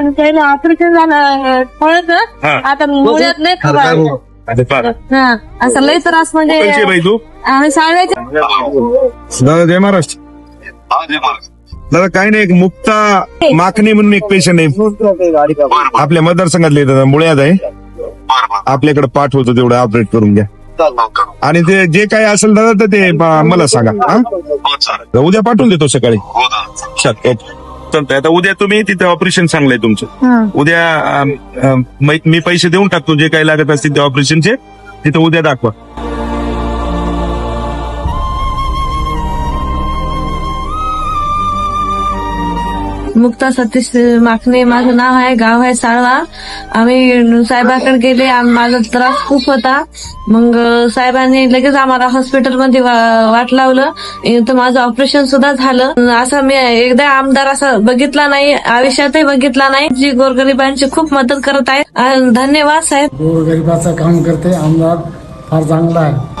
आणि त्याला ऑपरेशन झालं हा. आता मुळ्यात नाही खबर. अरे हा. असं लय त्रास म्हणजे बाई तू? आम्ही शाळेत दादा जय महाराष्ट्र. दादा काही नाही एक मुक्ता माखणी म्हणून एक पेशंट आहे. आपल्या मतदारसंघातले दादा मुळ्यात आहे. आपल्याकडे पाठवतो तेवढं ऑपरेट करून घ्या. आणि ते जे काही असेल दादा तर ते म- मला सांगा हा? उद्या पाठवून देतो सकाळी. शक- ओके. चालतंय आता उद्या तुम्ही तिथे ऑपरेशन सांगलंय तुमचं. उद्या मी पैसे देऊन टाकतो जे काही लागत असतील ते ऑपरेशनचे तिथे उद्या दाखवा. मुक्ता सतीश माखणे माझं नाव आहे गाव आहे साळवा आम्ही साहेबाकडे गेले आम- माझा त्रास खूप होता. मग साहेबांनी लगेच आम्हाला हॉस्पिटलमध्ये वा- वाट लावलं. तर माझं ऑपरेशन सुद्धा झालं. असं मी एकदा आमदार असा बघितला नाही आयुष्यातही बघितला नाही. जी गोरगरिबांची खूप मदत करत आहे. आणि धन्यवाद साहेब. गोरगरिबाचं काम करते आमदार फार चांगला आहे.